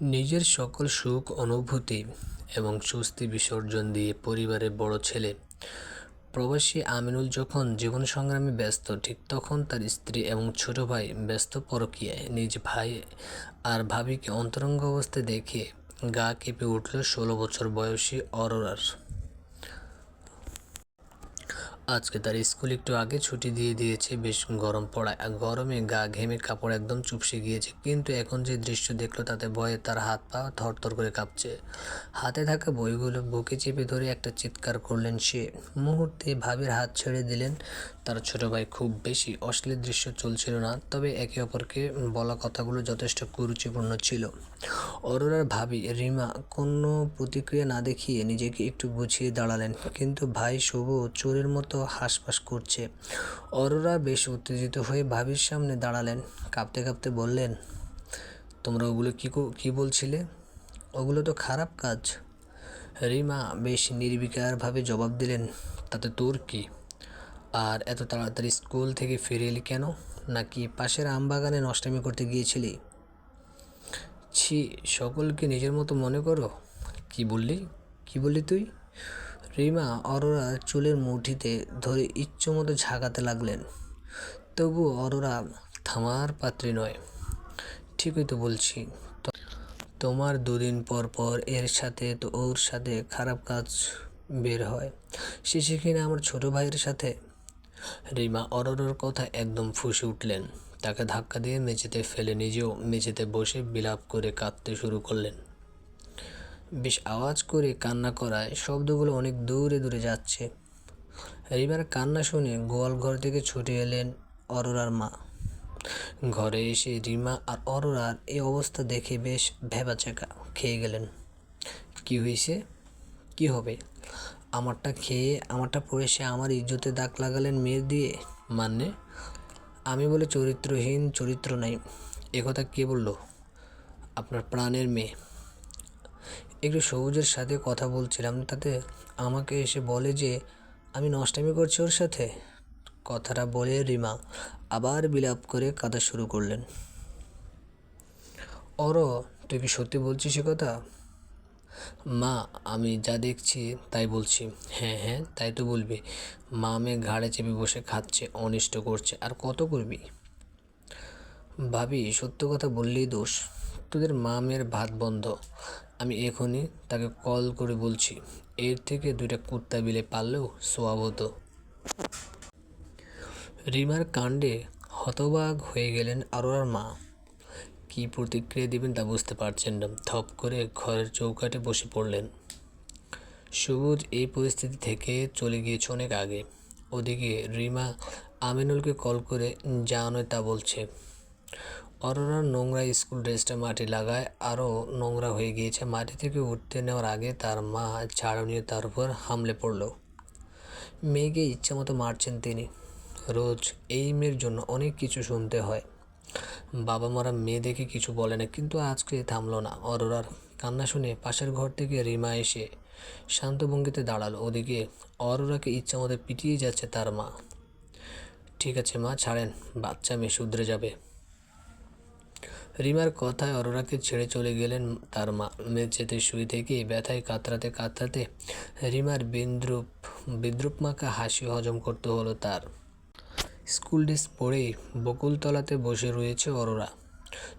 নিজের সকল সুখ, অনুভূতি এবং স্বস্তি বিসর্জন দিয়ে পরিবারের বড় ছেলে প্রবাসী আমিনুল যখন জীবন সংগ্রামে ব্যস্ত, ঠিক তখন তার স্ত্রী এবং ছোট ভাই ব্যস্ত পরকীয়ায় নিজ ভাই আর ভাবিকে অন্তরঙ্গ অবস্থায় দেখে গা কেঁপে উঠল ষোলো বছর বয়সী অরোরার। আজকে তার স্কুল একটু আগে ছুটি দিয়ে দিয়েছে, বেশ গরম পড়ায়। আর গরমে গা ঘেমে কাপড় একদম চুপসে গিয়েছে। কিন্তু এখন যে দৃশ্য দেখল, তাতে ভয়ে তার হাত পা থরথর করে কাঁপছে। হাতে থাকা বইগুলো বুকে চেপে ধরে একটা চিৎকার করলেন সে। মুহূর্তে ভাবির হাত ছেড়ে দিলেন তার ছোট ভাই খুব বেশি অশ্লীল দৃশ্য চলছিল না, তবে একে অপরকে বলা কথাগুলো যথেষ্ট কুরুচিপূর্ণ ছিল। অরোরার ভাবি রিমা কোনো প্রতিক্রিয়া না দেখিয়ে নিজেকে একটু গুছিয়ে দাঁড়ালেন, কিন্তু ভাই শুভ চোরের মতো হাঁসফাঁস করছে। অরোরা বেশ উত্তেজিত হয়ে ভাবির সামনে দাঁড়ালেন, কাঁপতে কাঁপতে বললেন, তোমরা ওগুলো কো- কী বলছিলে? ওগুলো তো খারাপ কাজ। রিমা বেশ নির্বিকারভাবে জবাব দিলেন, তাতে তোর কি? আর এত তাড়াতাড়ি স্কুল থেকে ফিরে এলি কেন? নাকি পাশের আমবাগানে নষ্টামি করতে গিয়েছিলি? ছি, সকলকে নিজের মতো মনে করো। কি বললি? কি বললি তুই? রিমা অরোরা চুলের মুঠিতে ধরে ইচ্ছমতো ঝাঁকাতে লাগলেন। তবু অরোরা থামার পাত্রী নয়। ঠিকই তো বলছি। তোমার দুদিন পর পর এর সাথে তো ওর সাথে খারাপ কাজ বের হয়। শেষে কিনা আমার ছোট ভাইয়ের সাথে রিমা অরোরার কথা একদম ফুসে উঠলেন। তাকে ধাক্কা দিয়ে মেঝেতে ফেলে নিজেও মেঝেতে বসে বিলাপ করে কাঁদতে শুরু করলেন। বেশ আওয়াজ করে কান্না করায় শব্দগুলো অনেক দূরে দূরে যাচ্ছে। রিমার কান্না শুনে গোয়াল ঘর থেকে ছুটে এলেন অরোরার মা। ঘরে এসে রিমা আর অরোরার এই অবস্থা দেখে বেশ ভেবাচেকা খেয়ে গেলেন। কি হয়েছে কি হবে? আমারটা খেয়ে, আমারটা পড়ে সে আমার ইজ্জতে দাগ লাগালেন মেয়ের দিয়ে? মানে? আমি বলে চরিত্রহীন চরিত্র নাই। একথা কে বলল? আপনার প্রাণের মেয়ে। একটু সবুজের সাথে কথা বলছিলাম, তাতে আমাকে এসে বলে যে, আমি নষ্টামি করছি ওর সাথে? কথাটা বলে রিমা আবার বিলাপ করে কাঁদা শুরু করলেন। অর, তুই কি সত্যি বলছিস সে কথা? মা, আমি যা দেখছি তাই বলছি। হ্যাঁ হ্যাঁ তাই তো বলবি। মা মেয়ে ঘাড়ে চেপে বসে খাচ্ছে, অনিষ্ট করছে। আর কত করবি? ভাবি, সত্য কথা বললেই দোষ। তোদের মা মেয়ের ভাত বন্ধ। আমি এখনই তাকে কল করে বলছি। এর থেকে দুইটা কুত্তা বিলে পারলেও সোয়াব হতো। রিমার কাণ্ডে হতবাক হয়ে গেলেন আরোরার মা। কী প্রতিক্রিয়া দিবেন তা বুঝতে পারছেন না। থপ করে ঘরের চৌকাটে বসে পড়লেন। সবুজ এই পরিস্থিতি থেকে চলে গিয়েছে অনেক আগে। ওদিকে রিমা আমিনুলকে কল করে নয় তা বলছে। অরোরার নোংরা স্কুল ড্রেসটা মাটি লাগায় আরও নোংরা হয়ে গিয়েছে। মাটি থেকে উঠতে নেওয়ার আগে তার মা ঝাড়ু নিয়ে তার উপর হামলে পড়ল। মেয়েকে ইচ্ছামতো মারছেন তিনি। রোজ এই মেয়ের জন্য অনেক কিছু শুনতে হয়। বাবা মারা মেয়ে দেখে কিছু বলে না, কিন্তু আজকে থামলো না। অরোরার কান্না শুনে পাশের ঘর থেকে রিমা এসে শান্ত ভঙ্গিতে দাঁড়াল। ওদিকে অরোরাকে ইচ্ছা মতো পিটিয়ে যাচ্ছে তার মা। ঠিক আছে মা, ছাড়েন, বাচ্চা মেয়ে শুধরে যাবে। রিমার কথায় অরোরাকে ছেড়ে চলে গেলেন তার মা। মেঝেতে শুয়ে থেকে ব্যথায় কাতরাতে কাতরাতে রিমার বিদ্রুপ বিদ্রুপ মাখা হাসি হজম করতে হলো তার। স্কুল ড্রেস পরেই বকুলতলাতে বসে রয়েছে অরোরা।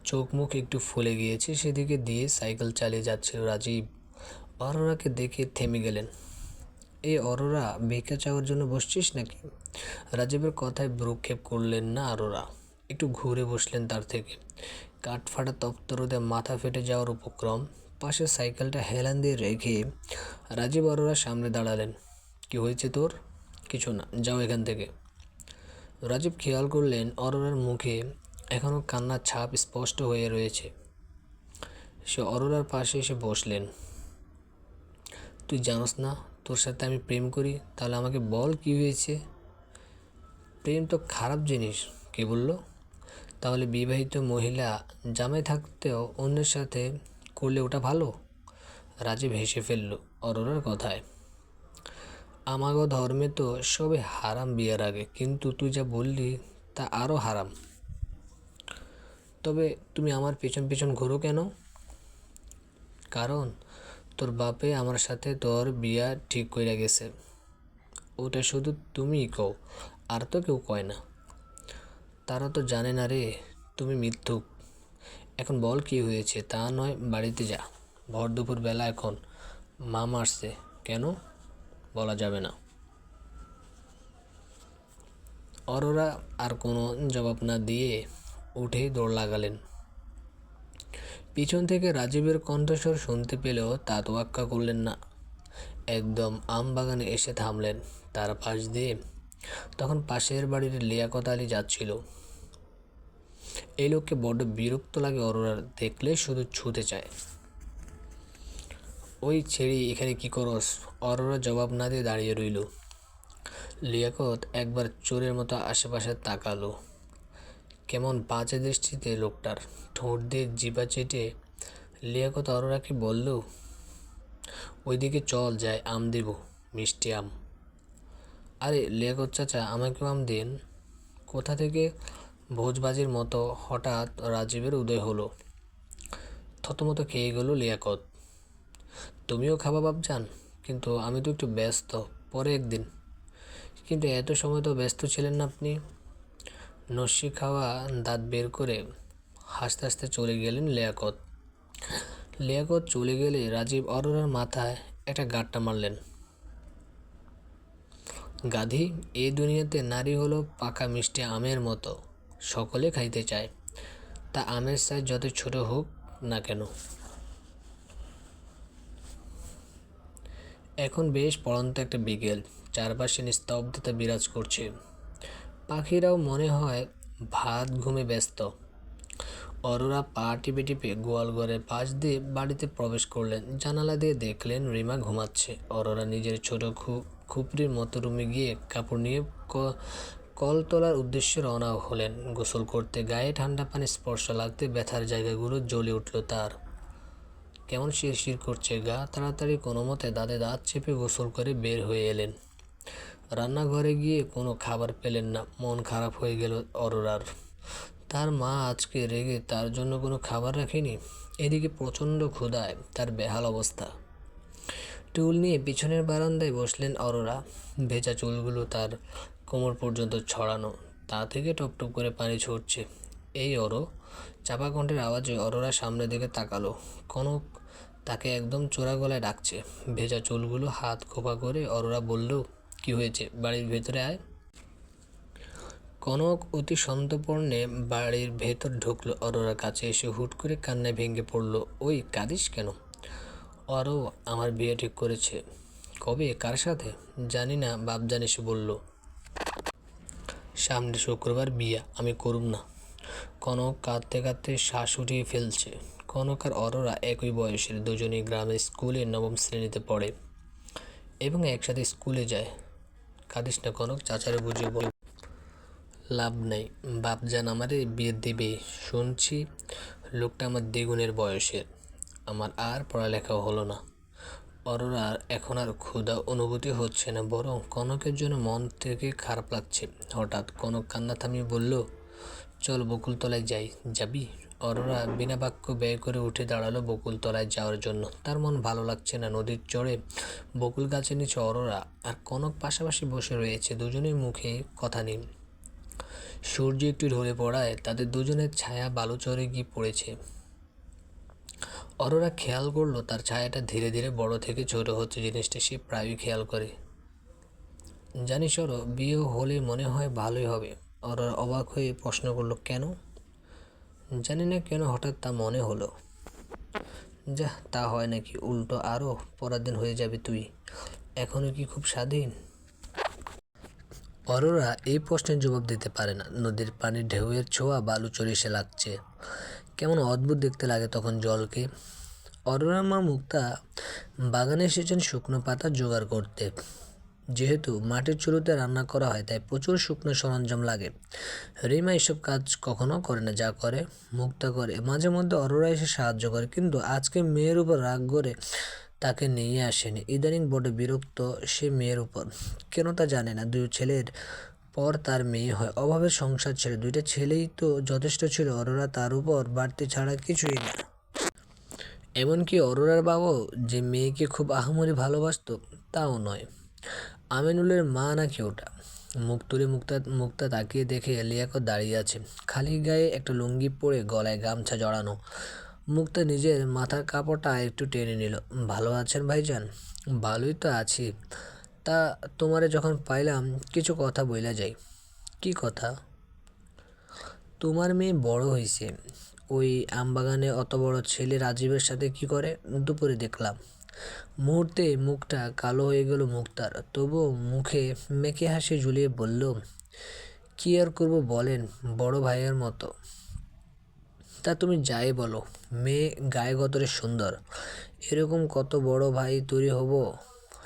চোখ মুখ একটু ফুলে গিয়েছে, সেদিকে দিয়ে সাইকেল চালিয়ে যাচ্ছে রাজীব। অরোরাকে দেখে থেমে গেলেন। এই অরোরা, ভিক্ষা চাওয়ার জন্য বসছিস নাকি? রাজীবের কথায় ভ্রুক্ষেপ করলেন না অরোরা। একটু ঘুরে বসলেন তার থেকে। কাঠফাটা তপ্ত রোদে মাথা ফেটে যাওয়ার উপক্রম। পাশে সাইকেলটা হেলান দিয়ে রেখে রাজীব অরোরা সামনে দাঁড়ালেন। কি হয়েছে তোর? কিছু না, যাও এখান থেকে। রাজীব খেয়াল করলেন অরোরার মুখে এখনও কান্নার ছাপ স্পষ্ট হয়ে রয়েছে। সে অরোরার পাশে এসে বসলেন। তুই জানোস না, তোর সাথে আমি প্রেম করি, তাহলে আমাকে বল কি হয়েছে? প্রেম তো খারাপ জিনিস, কে বলল? তাহলে বিবাহিত মহিলা জামাই থাকতেও অন্যের সাথে করলে ওটা ভালো? রাজীব হেসে ফেলল অরোরার কথায়। আমাগো ধর্মে তো সবে হারাম বিয়ের আগে, কিন্তু তুই যা বললি তা আরও হারাম। তবে তুমি আমার পেছন পেছন ঘোরো কেন? কারণ তোর বাপে আমার সাথে তোর বিয়া ঠিক কইরা গেছে। ওটা শুধু তুমিই কও, আর তো কেউ কয় না। তারা তো জানে না রে, তুমি মিথ্যুক। এখন বল কি হয়েছে, তা নয়, বাড়িতে যা। ভর দুপুর বেলা এখন মা মারছে কেন? বলা যাবে না। অরোরা আর কোনো জবাব না দিয়ে উঠেই দৌড় লাগালেন। পিছন থেকে রাজীবের কণ্ঠস্বর শুনতে পেলেও তা তোয়াক্কা করলেন না। একদম আম বাগানে এসে থামলেন তার পাশ দিয়ে। তখন পাশের বাড়ির লিয়াকত আলী যাচ্ছিল। এই লোককে বড্ড বিরক্ত লাগে অরোরার দেখলে শুধু ছুতে চায়। ওই ছেড়ি এখানে কি করস? অরোরা জবাব না দিয়ে দাঁড়িয়ে রইল। লিয়াকত একবার চোরের মতো আশেপাশে তাকালো। কেমন বাজে দৃষ্টিতে লোকটার? ঠোঁট দিয়ে জিবা চেটে লিয়াকত অরোরাকে বলল, ওইদিকে চল, যাই আম দেব, মিষ্টি আম। আরে লিয়াকত চাচা, আমাকেও আম দিন। কোথা থেকে? ভোজবাজির মতো হঠাৎ রাজীবের উদয় হলো। থতমতো খেয়ে গেল লিয়াকত। তুমিও খাবা বাবজান কিন্তু আমি তো একটু ব্যস্ত, পরে একদিন। কিন্তু এত সময় তো ব্যস্ত ছিলেন না আপনি। নস্যি খাওয়া দাঁত বের করে হাসতে হাসতে চলে গেলেন লিয়াকত। লিয়াকত চলে গেলে রাজীব অরোরার মাথায় একটা গাঁটটা মারলেন। গাধি এই দুনিয়াতে নারী হলো পাকা মিষ্টি আমের মতো, সকলে খাইতে চায়। তা আমের সাইজ যত ছোট হোক না কেন। এখন বেশ পড়ন্ত একটা বিকেল, চারপাশে নিস্তব্ধতা বিরাজ করছে। পাখিরাও মনে হয় ভাত ঘুমে ব্যস্ত। অরোরা পা টিপে টিপে গোয়ালঘরের পাশ দিয়ে বাড়িতে প্রবেশ করলেন। জানালা দিয়ে দেখলেন রিমা ঘুমাচ্ছে। অরোরা নিজের ছোট খুপড়ির মতো রুমে গিয়ে কাপড় নিয়ে কল তোলার উদ্দেশ্যে রওনা হলেন। গোসল করতে গায়ে ঠান্ডা পানি স্পর্শ লাগতে ব্যথার জায়গাগুলো জ্বলে উঠল তার। কেমন শিরশির করছে গা, তাড়াতাড়ি কোনো মতে দাঁতে দাঁত চেপে গোসল করে বের হয়ে এলেন। রান্নাঘরে গিয়ে কোনো খাবার পেলেন না, মন খারাপ হয়ে গেল অরোরার। তার মা আজকে রেগে তার জন্য কোনো খাবার রাখেনি? এদিকে প্রচণ্ড ক্ষুধায় তার বেহাল অবস্থা। টুল নিয়ে পিছনের বারান্দায় বসলেন অরোরা। ভেজা চুলগুলো তার কোমর পর্যন্ত ছড়ানো, তা থেকে টপটপ করে পানি ছুটছে এই অরো চাপা কণ্ঠের আওয়াজে অরোরা সামনের দিকে তাকালো। কনক তাকে একদম চোরা গলায় ডাকছে। ভেজা চুলগুলো হাত খোপা করে অরোরা বলল, কি হয়েছে? বাড়ির ভেতরে আয়। কনক অতি সন্তর্পণে বাড়ির ভেতর ঢুকলো অরোরার কাছে এসে হুট করে কান্নায় ভেঙে পড়ল। ওই কাঁদিস কেন? অরো আমার বিয়ে ঠিক করেছে। কবে? কার সাথে? জানি না। বাপ জানিস বলল সামনে শুক্রবার বিয়া। আমি করুম না। কনক কাঁদতে কাঁদতে শ্বাস উঠিয়ে ফেলছে। কনক আর অরোরা একই বয়সের, দুজনেই গ্রামের স্কুলে নবম শ্রেণীতে পড়ে এবং একসাথে স্কুলে যায়। কাঁদিস না কনক, চাচারে বুঝিয়ে বল, লাভ নেই, বাপ বাপজান আমারে বিয়ে দেবে। শুনছি লোকটা আমার দ্বিগুণের বয়সের, আমার আর পড়ালেখা হলো না। অরোরার এখন আর ক্ষুধা অনুভূতি হচ্ছে না, বরং কনকের জন্য মন থেকে খারাপ লাগছে। হঠাৎ কনক কান্না থামিয়ে বলল চল বকুলতলায় যাই, যাবি? অরোরা বিনা বাক্য ব্যয় করে উঠে দাঁড়াল বকুলতলায় যাওয়ার জন্য। তার মন ভালো লাগছে না নদীর চড়ে। বকুল গাছের নিচে অরোরা আর কনক পাশাপাশি বসে রয়েছে, দুজনের মুখে কথা নেই। সূর্য একটু ঢলে পড়ায় তাদের দুজনের ছায়া বালুচরে গিয়ে পড়েছে। অরোরা খেয়াল করল তার ছায়াটা ধীরে ধীরে বড় থেকে ছোট হচ্ছে জিনিসটা, সে প্রায়ই খেয়াল করে। জানিস অরো, বিয়ে হলে মনে হয় ভালোই হবে। অরোরা অবাক হয়ে প্রশ্ন করল, কেন? জানি না কেন হঠাৎ তা মনে হলো। যা তা হয় নাকি, উল্টো আরও পরাধীন হয়ে যাবে তুই। এখনও কি খুব স্বাধীন? অরোরা এই প্রশ্নের জবাব দিতে পারে না। নদীর পানির ঢেউয়ের ছোঁয়া বালু এসে লাগছে। কেমন অদ্ভুত দেখতে লাগে তখন জলকে। অরোরা মা মুক্তা বাগানে এসেছেন শুকনো পাতা জোগাড় করতে। যেহেতু মাটির চুলোতে রান্না করা হয়, তাই প্রচুর শুকনো সরঞ্জাম লাগে। রিমা এসব কাজ কখনো করে না, যা করে মুক্তা করে। মাঝে মধ্যে অরোরা এসে সাহায্য করে, কিন্তু আজকে মেয়ের উপর রাগ করে তাকে নিয়ে আসেনি। ইদানিং বড় বিরক্ত সে মেয়ের উপর। কেন তা জানে না, দুই ছেলের পর তার মেয়ে হয়। অভাবের সংসার ছেড়ে, দুইটা ছেলেই তো যথেষ্ট ছিল, অরোরা তার উপর বাড়তি ছাড়া কিছুই না। এমনকি অরোরার বাবাও যে মেয়েকে খুব আহামরি ভালোবাসতো, তাও নয়। আমিনুলের মা নাকি ওটা? মুখ তুলে মুক্তা মুক্তা তাকিয়ে দেখে লিয়াকত দাঁড়িয়ে আছে। খালি গায়ে একটা লুঙ্গি পরে গলায় গামছা জড়ানো। মুক্তা নিজের মাথার কাপড়টা একটু টেনে নিল। ভালো আছেন ভাইজান? ভালোই তো আছি। তা তোমারে যখন পাইলাম, কিছু কথা বইলা যাই। কি কথা? তোমার মেয়ে বড় হয়েছে ওই আমবাগানে অত বড় ছেলে রাজীবের সাথে কি করে? দুপুরে দেখলাম। মুহূর্তে মুখটা কালো হয়ে গেল মুক্তার। তবুও মুখে মেকে হাসি ঝুলিয়ে বলল, কি আর করব বলেন, বড় ভাইয়ের মতো। তা তুমি যাই বলো, মেয়ে গায়ে গতরে সুন্দর। এরকম কত বড় ভাই তৈরি হব?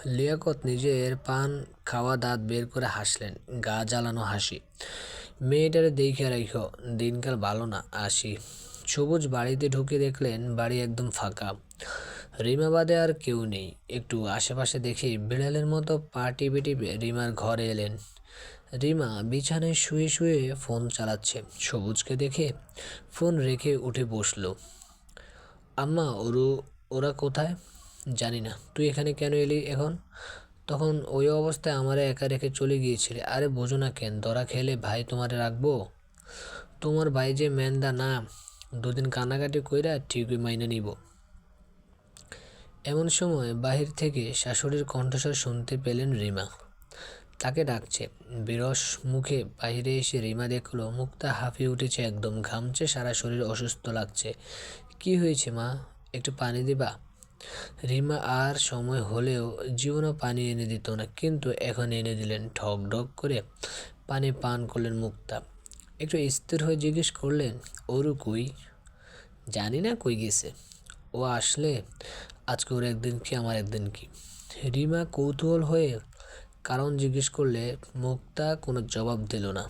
লিয়াকত নিজের পান খাওয়া দাঁত বের করে হাসলেন, গা জ্বালানো হাসি। মেয়েটারে দেখে রাখো দিনকাল ভালো না, আসি। সবুজ বাড়িতে ঢুকে দেখলেন বাড়ি একদম ফাঁকা। রিমা বাদে আর কেউ নেই। একটু আশেপাশে দেখে বিড়ালের মতো পা টিপে রিমার ঘরে এলেন। রিমা বিছানায় শুয়ে শুয়ে ফোন চালাচ্ছে। সবুজকে দেখে ফোন রেখে উঠে বসল। আম্মা, ওরু, ওরা কোথায়? জানি না। তুই এখানে কেন এলি এখন? তখন ওই অবস্থায় আমারে একা রেখে চলে গিয়েছিলে। আরে বোঝো না কেন ধরা খেলে ভাই তোমারে রাখব? তোমার ভাই যে মেন্দা না, দুদিন কান্নাকাটি কইরা ঠিকই মাইনে নিব। এমন সময় বাহির থেকে শাশুড়ির কণ্ঠস্বর শুনতে পেলেন রিমা। তাকে ডাকছে। বিরস মুখে বাইরে এসে রিমা দেখল, মুখটা হাঁপিয়ে উঠেছে একদম, ঘামছে, সারা শরীর অসুস্থ লাগছে। কি হয়েছে মা? একটু পানি দিবা? রিমা আর সময় হলেও জীবনও পানি এনে দিত না, কিন্তু এখন এনে দিলেন ঠক ঢক করে পানি পান করলেন মুক্তা একটু স্থির হয়ে জিজ্ঞেস করলেন, ওরু কই? জানি না কই গেছে। ও আসলে আজকে ওর একদিন কি, আমার একদিন কি? রিমা কৌতূহল হয়ে কারণ জিজ্ঞেস করলে মুক্তা কোনো জবাব দিল না।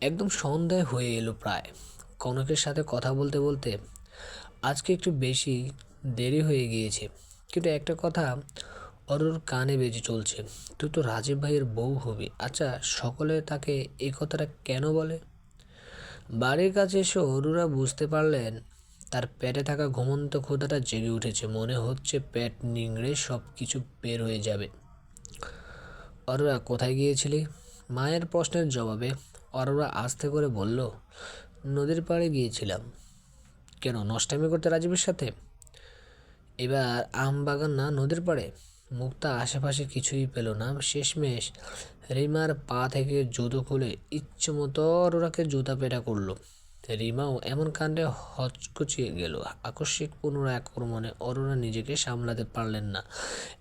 একদম সন্ধ্যায় হয়ে এলো প্রায়। কনকের সাথে কথা বলতে বলতে আজকে একটু বেশি দেরি হয়ে গিয়েছে। কিন্তু একটা কথা অরুর কানে বেজে চলছে। তুই তো রাজীব ভাইয়ের বউ হবি। আচ্ছা সকলে তাকে এই কথাটা কেন বলে? বাড়ির কাছে এসে অরুরা বুঝতে পারলেন তার পেটে থাকা ঘুমন্ত ক্ষুধাটা জেগে উঠেছে। মনে হচ্ছে পেট নিংড়ে সব কিছু বের হয়ে যাবে। অরোরা, কোথায় গিয়েছিলি? মায়ের প্রশ্নের জবাবে অরোরা আস্তে করে বলল, নদীর পাড়ে গিয়েছিলাম। কেন, নষ্টামি করতে রাজীবের সাথে? এবার আম বাগান না নদীর পাড়ে? মুক্তা আশেপাশে কিছুই পেল না। শেষমেশ রিমার পা থেকে জুতো খুলে ইচ্ছে মতো অরোরাকে জুতা পেটা করল। রিমাও এমন কাণ্ডে হচকুচিয়ে গেল। আকস্মিক পুনরায় আক্রমণে অরোরা নিজেকে সামলাতে পারলেন না।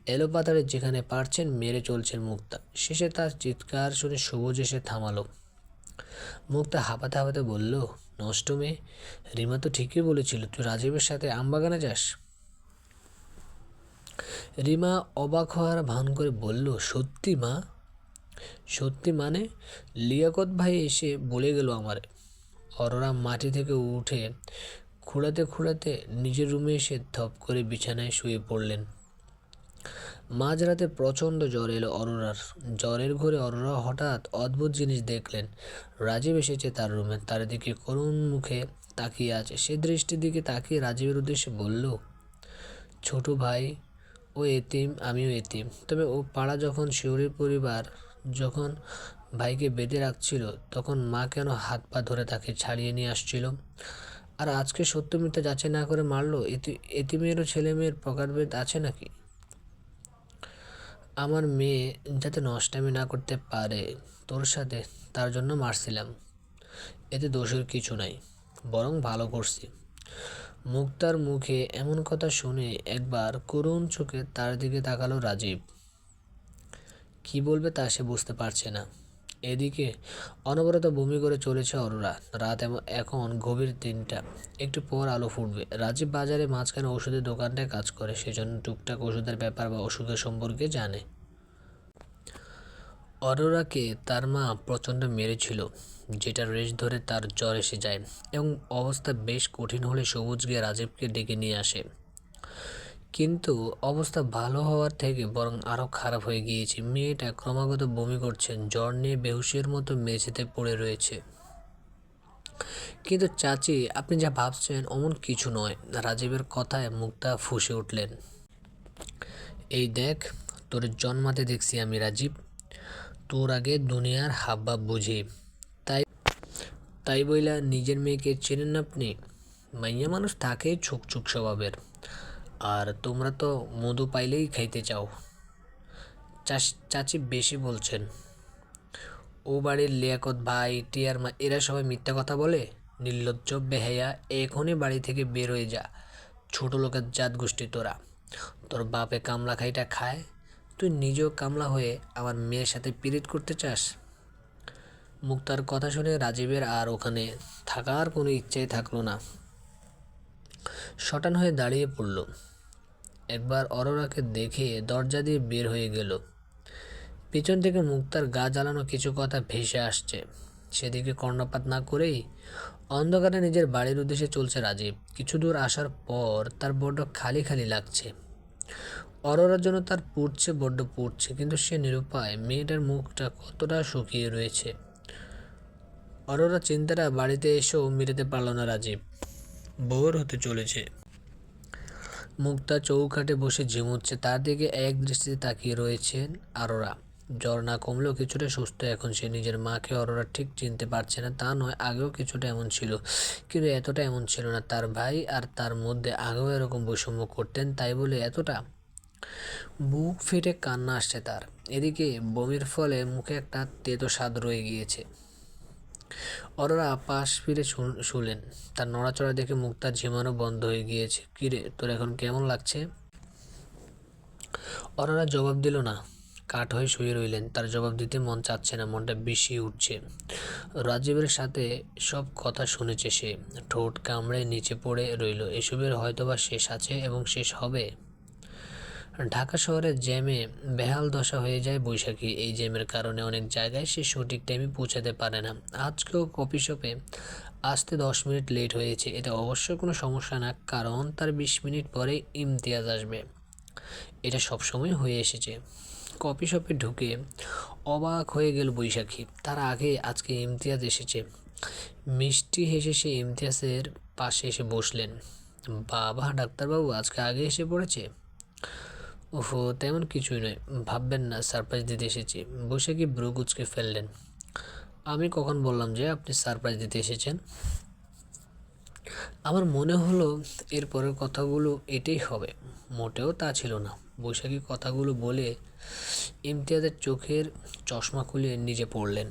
এলোপাতাড়ে যেখানে পারছেন মেরে চলছেন মুক্তা। শেষে তার চিৎকার শুনে সবুজ এসে থামালো। মুক্তা হাঁপাতে হাঁপাতে বলল, নষ্ট মেয়ে, রিমা তো ঠিকই বলেছিল, তুই রাজীবের সাথে আমবাগানে যাস? রিমা অবাক হওয়ার ভান করে বলল, সত্যি মা? সত্যি মানে? লিয়াকত ভাই এসে বলে গেল আমারে। অরোরা মাটি থেকে উঠে খুঁড়াতে খুঁড়াতে নিজের রুমে এসে ধপ করে বিছানায় শুয়ে পড়লেন। মাঝরাতে প্রচণ্ড জ্বর এলো অরোরার। জ্বরের ঘরে অরোরা হঠাৎ অদ্ভুত জিনিস দেখলেন। রাজীব এসেছে তার রুমে। তার দিকে করুণ মুখে তাকিয়ে আছে। সে দৃষ্টির দিকে তাকিয়ে রাজীবের উদ্দেশ্যে বলল, ছোট ভাই, ও এতিম, আমিও এতিম। তবে ও পাড়া যখন শিউরির পরিবার, যখন ভাইকে বেঁধে রাখছিল, তখন মা কেন হাত পা ধরে তাকে ছাড়িয়ে নিয়ে আসছিল? আর আজকে সত্য মিথ্যা যাচাই না করে মারলো? এতি, এতিমেরও ছেলে মেয়ের প্রকারভেদ আছে নাকি? আমার মেয়ে যাতে নষ্টামি না করতে পারে তোর সাথে, তার জন্য মারছিলাম। এতে দোষের কিছু নাই, বরং ভালো করছি। মুক্তার মুখে এমন কথা শুনে একবার করুণ চোখে তার দিকে তাকালো রাজীব। কি বলবে তা সে বুঝতে পারছে না। এদিকে অনবরত বমি করে চলেছে অরোরা। রাত এবং এখন গভীর তিনটা। একটু পর আলো ফুটবে। রাজীব বাজারে মাঝখানে ওষুধের দোকানটায় কাজ করে, সেজন্য টুকটাক ওষুধের ব্যাপার বা অসুখের সম্পর্কে জানে। অরোরাকে তার মা প্রচণ্ড মেরেছিল, যেটা রেশ ধরে তার জ্বর এসে যায় এবং অবস্থা বেশ কঠিন হলে সবুজ গিয়ে রাজীবকে ডেকে নিয়ে আসে। কিন্তু অবস্থা ভালো হওয়ার থেকে বরং আরও খারাপ হয়ে গিয়েছে। মেয়েটা ক্রমাগত বমি করছে জ্বর নিয়ে বেহুশের মতো মেঝেতে পড়ে রয়েছে। কিন্তু চাচি, আপনি যা ভাবছেন অমন কিছু নয়। রাজীবের কথায় মুক্তা ফুঁসে উঠলেন। এই দেখ, তোর জন্মাতে দেখছি আমি, রাজীব। তোর আগে দুনিয়ার হাবভাব বুঝি। তাই তাই বইলা নিজের মেয়েকে চেনেন আপনি? মাইয়া মানুষ থাকে ছুক ছুক স্বভাবের। আর তোমরা তো মধু পাইলেই খাইতে চাও। চাচ- বেশি বলছেন, ও বাড়ির লিয়াকত ভাই, টিয়ার মা, এরা সবাই মিথ্যা কথা বলে? নির্লজ্জ বেহাইয়া এখনই বাড়ি থেকে বের হয়ে যা। ছোট লোকের জাত গোষ্ঠী তোরা। তোর বাপে কামলা খাইটা খায়। তুই নিজেও কামলা হয়ে আমার মেয়ের সাথে পীড়িত করতে চাস? মুক্তার কথা শুনে রাজীবের আর ওখানে থাকার কোনো ইচ্ছাই থাকল না। শটান হয়ে দাঁড়িয়ে পড়ল। একবার অরোরাকে দেখে দরজা দিয়ে বের হয়ে গেল। পিছন থেকে মুক্তার গা জ্বালানো কিছু কথা ভেসে আসছে। সেদিকে কর্ণপাত না করেই অন্ধকারে নিজের বাড়ির উদ্দেশ্যে চলছে রাজীব। কিছু দূর আসার পর তার বড্ড খালি খালি লাগছে। অরোরার জন্য তার পুড়ছে, বড্ড পুড়ছে, কিন্তু সে নিরুপায় মেয়েটার মুখটা কতটা শুকিয়ে রয়েছে। অরোরা চিন্তাটা বাড়িতে এসেও মিটাতে পারল না রাজীব। বোর হতে চলেছে। মুক্তা চৌকাঠে বসে ঝিমুচ্ছে। তার দিকে এক দৃষ্টিতে তাকিয়ে রয়েছেন আরোরা। জ্বর না কমলেও কিছুটা সুস্থ এখন সে। নিজের মাকে অরোরা ঠিক চিনতে পারছে না, তা নয়, আগেও কিছুটা এমন ছিল। কিন্তু এতটা এমন ছিল না। তার ভাই আর তার মধ্যে আগেও এরকম বৈষম্য করতেন, তাই বলে এতটা বুক ফেটে কান্না আসছে তার। এদিকে বমির ফলে মুখে একটা তেতো স্বাদ রয়ে গিয়েছে। অরোরা পাশ ফিরে শুলেন। তার নড়াচড়া দেখে মুক্তার ঝিমানো বন্ধ হয়ে গিয়েছে। কিরে তোর এখন কেমন লাগছে? অরোরা জবাব দিল না। কাঠ হয়ে শুয়ে রইলেন। তার জবাব দিতে মন চাচ্ছে না, মনটা বেশি উঠছে। রাজীবের সাথে সব কথা শুনেছে সে। ঠোঁট কামড়ে নিচে পড়ে রইল। এসবের হয়তোবা শেষ আছে এবং শেষ হবে? ঢাকা শহরের জ্যামে বেহাল দশা হয়ে যায় বৈশাখী। এই জ্যামের কারণে অনেক জায়গায় সে সঠিক টাইমে পৌঁছাতে পারে না। আজকেও কফি শপে আসতে দশ মিনিট লেট হয়েছে। এটা অবশ্যই কোনো সমস্যা না, কারণ তার বিশ মিনিট পরে ইমতিয়াজ আসবে। এটা সবসময় হয়ে এসেছে। কফি শপে ঢুকে অবাক হয়ে গেল বৈশাখী। তার আগে আজকে ইমতিয়াজ এসেছে। মিষ্টি হেসে সে ইমতিয়াজের পাশে এসে বসলেন। বাবা, ডাক্তারবাবু, আজকে আগে এসে পড়েছে? ওহো, তেমন কিছুই নয়। ভাববেন না, সারপ্রাইজ দিতে এসেছি। বসে কি ব্রু কুচকে ফেললেন? আমি কখন বললাম যে আপনি সারপ্রাইজ দিতে এসেছেন? আমার মনে হলো এর পরের কথাগুলো এটাই হবে। মোটেও তা ছিল না। বৈশাখী কথাগুলো বলে ইমতিয়াজের চোখের চশমা খুলে নিজে পড়লেন।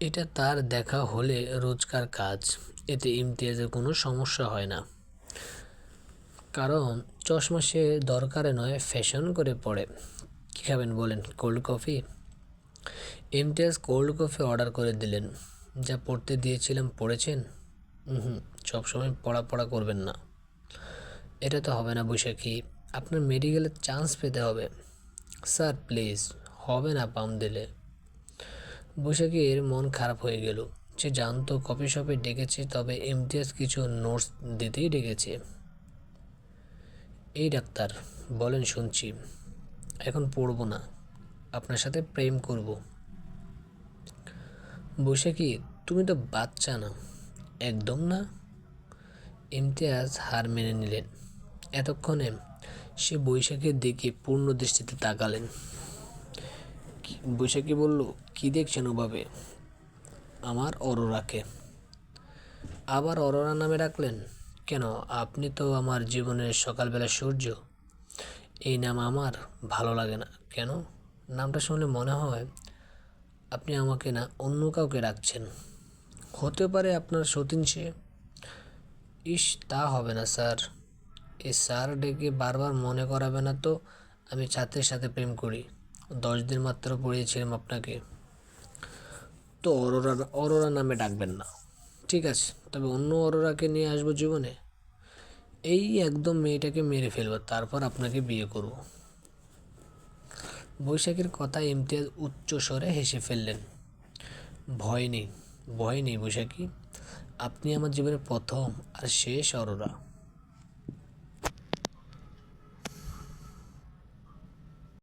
এটা তার দেখা হলে রোজকার কাজ। এতে ইমতিয়াজের কোনো সমস্যা হয় না। কারণ চশমা সে দরকারে নয় ফ্যাশন করে পড়ে। কী খাবেন বলেন? Cold coffee Imtiaz cold coffee order করে দিলেন। যা পড়তে দিয়েছিলাম, পড়েছেন? হুম সবসময় পড়া পড়া করবেন না। এটা তো হবে না বৈশাখী। আপনার মেডিকেলের চান্স পেতে হবে। স্যার প্লিজ হবে না পাম দিলে। বৈশাখীর মন খারাপ হয়ে গেল। সে জানতো কফি শপে ডেকেছে, তবে ইমতিয়াজ কিছু নোটস দিতেই ডেকেছে। এই ডাক্তার, বলেন শুনছি। এখন পড়ব না, আপনার সাথে প্রেম করব। বৈশাখী তুমি তো বাচ্চা না? একদম না? ইমতিয়াজ হার মেনে নিলেন। এতক্ষণে সে বৈশাখীর দিকে পূর্ণ দৃষ্টিতে তাকালেন। বৈশাখী বলল, কি দেখছেন ওভাবে? আমার অরোরাকে। আবার অরোরা নামে ডাকলেন? কেন? আপনি তো আমার জীবনের সকালবেলা সূর্য। এই নাম আমার ভালো লাগে না। কেন? নামটা শুনলে মনে হয় আপনি আমাকে না অন্য কাউকে রাখছেন হতে পারে আপনার সতীন সে। ইস, তা হবে না, স্যার। এই স্যার ডেকে বারবার মনে করাবে না তো। আমি ছাত্রের সাথে প্রেম করি। দশ দিন মাত্র পড়িয়েছিলাম আপনাকে। তো অরোরা অরোরা নামে ডাকবেন না। ঠিক আছে, তবে অন্য অরোরাকে নিয়ে আসব জীবনে। এই একদম মেয়েটাকে মেরে ফেলব, তারপর আপনাকে বিয়ে করব। বৈশাখের কথা ইমতিয়াজ উচ্চ স্বরে হেসে ফেললেন। ভয় নেই ভয় নেই বৈশাখী। আপনি আমার জীবনের প্রথম আর শেষ অরোরা।